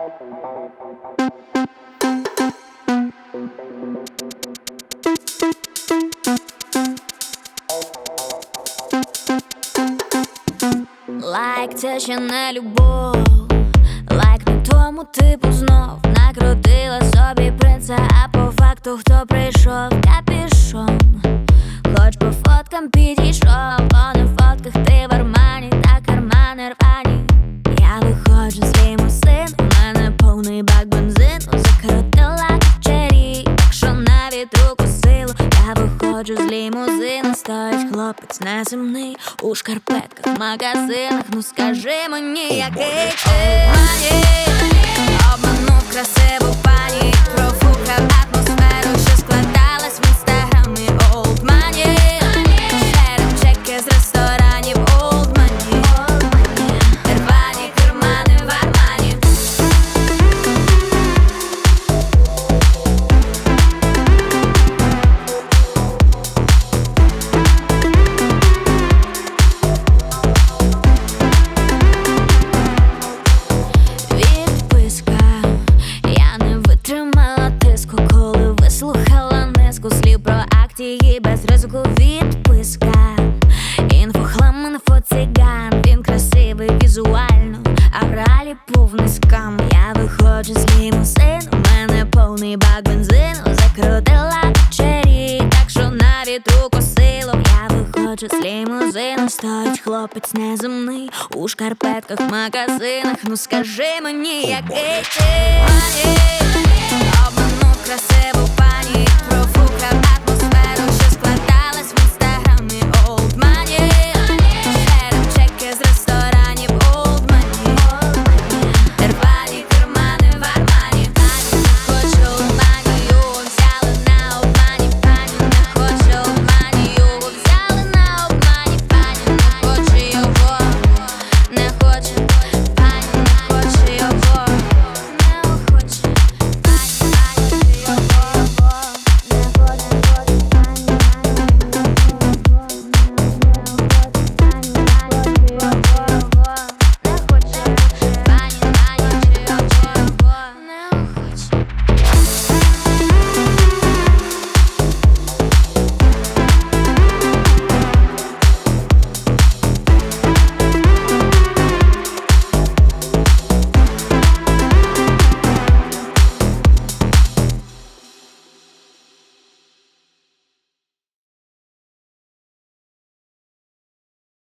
Лайк, це ще не любов. Лайк не тому типу знов накрутила собі принца, а по факту хто прийшов, капішон. Хоч по фоткам підійшов, бо на фотках ти повний бак бензину, закрутила качері, якщо на вітру косило, я виходжу з лімузину, стоїть хлопець неземний у шкарпетках, магазинах. Ну скажи мені, який ти? Пані, обманув красиву пані, акції без ризику відписка. Інфохлам, інфоциган, він красивий візуально, а в реалі повний скам. Я виходжу з лімузину, у мене повний бак бензину, закрутила качері, так що на вітру косило. Я виходжу з лімузину, стоїть хлопець неземний у шкарпетках магазинах. Ну скажи мені, який ти пані, профу